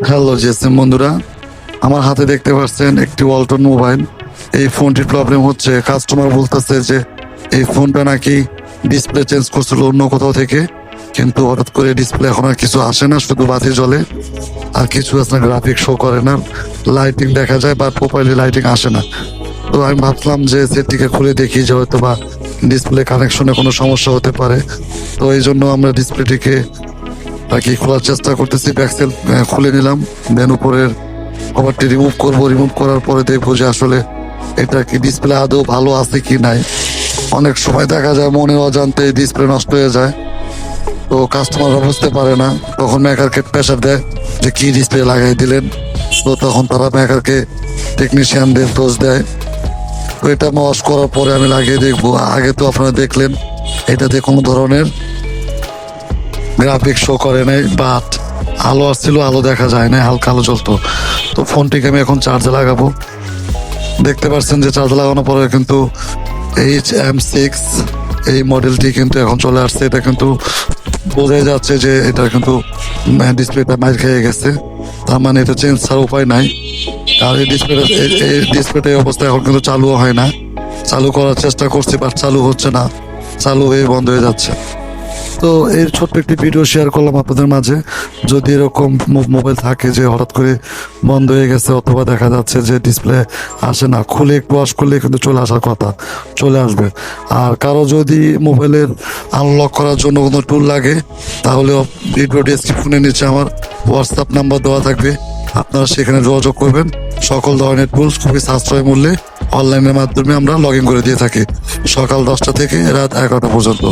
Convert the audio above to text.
Hello জেসিম বন্ধুরা। আমার হাতে দেখতে পাচ্ছেন একটি ওয়ালটন মোবাইল এই ফোনটির প্রবলেম হচ্ছে কাস্টমার বলতেছে যে এই ফোনটা নাকি ডিসপ্লে চেঞ্জ করছিল অন্য কোথাও থেকে। কিন্তু হঠাৎ করে ডিসপ্লে এখন আর কিছু আসে না, শুধু বাতি জ্বলে। আর কিছু না গ্রাফিক শো করে না। লাইটিং দেখা যায় বা প্রোফাইলে লাইটিং আসে না। তো আমি ভাবলাম যে সেটটিকে খুলে দেখি যে হয়তো বা ডিসপ্লে কানেকশনে কোনো সমস্যা হতে পারে। তো এই জন্য আমরা ডিসপ্লেটিকে আর কি খোলার চেষ্টা করতেছি ব্যাকসেল খুলে নিলাম। দেন উপরের কভারটি রিমুভ করব। রিমুভ করার পরে দেখব যে আসলে এটা কি ডিসপ্লে আদৌ ভালো আছে কি নাই। অনেক সময় দেখা যায় মনের অজান্তে ডিসপ্লে নষ্ট হয়ে যায়। তো কাস্টমাররা বুঝতে পারে না। তখন মেকারকে প্রেশার দেয় যে কি ডিসপ্লে লাগাই দিলেন। তো তখন তারা মেকারকে টেকনিশিয়ানদের দোষ দেয়। তো এটা ওয়াশ করার পরে আমি লাগিয়ে দেখব। আগে তো আপনারা দেখলেন এটাতে কোনো ধরনের গ্রাফিক শো করে নাই বাট আলো আসছিল, আলো দেখা যায় না হালকা আলো জ্বলতো। তো ফোনটিকে আমি এখন চার্জে লাগাবো। দেখতে পাচ্ছেন যে চার্জ লাগানোর পরে কিন্তু এইচ এম সিক্স এই মডেলটি কিন্তু এখন চলে আসছে। এটা কিন্তু বোঝাই যাচ্ছে যে এটা কিন্তু ডিসপ্লেটা মাইর খেয়ে গেছে। তার মানে এটা চেঞ্জ ছাড়া উপায় নাই। আর এই ডিসপ্লেটা এই ডিসপ্লেটা এই অবস্থা এখন কিন্তু চালুও হয় না। চালু করার চেষ্টা করছি বাট চালু হচ্ছে না। চালু হয়ে বন্ধ হয়ে যাচ্ছে। তো এর ছোট্ট একটি ভিডিও শেয়ার করলাম আপনাদের মাঝে। যদি এরকম মোবাইল থাকে যে হঠাৎ করে বন্ধ হয়ে গেছে অথবা দেখা যাচ্ছে যে ডিসপ্লে আসে না, খুলে একটু ওয়াশ করলে কিন্তু চলে আসার কথা, চলে আসবে। আর কারও যদি মোবাইলের আনলক করার জন্য কোনো টুল লাগে, তাহলে ভিডিও ডেসক্রিপশনের নিচে আমার হোয়াটসঅ্যাপ নাম্বার দেওয়া থাকবে। আপনারা সেখানে যোগাযোগ করবেন। সকল ধরনের টুলস খুবই সাশ্রয় মূল্যে অনলাইনের মাধ্যমে আমরা লগ করে দিয়ে থাকি। সকাল দশটা থেকে রাত এগারোটা পর্যন্ত।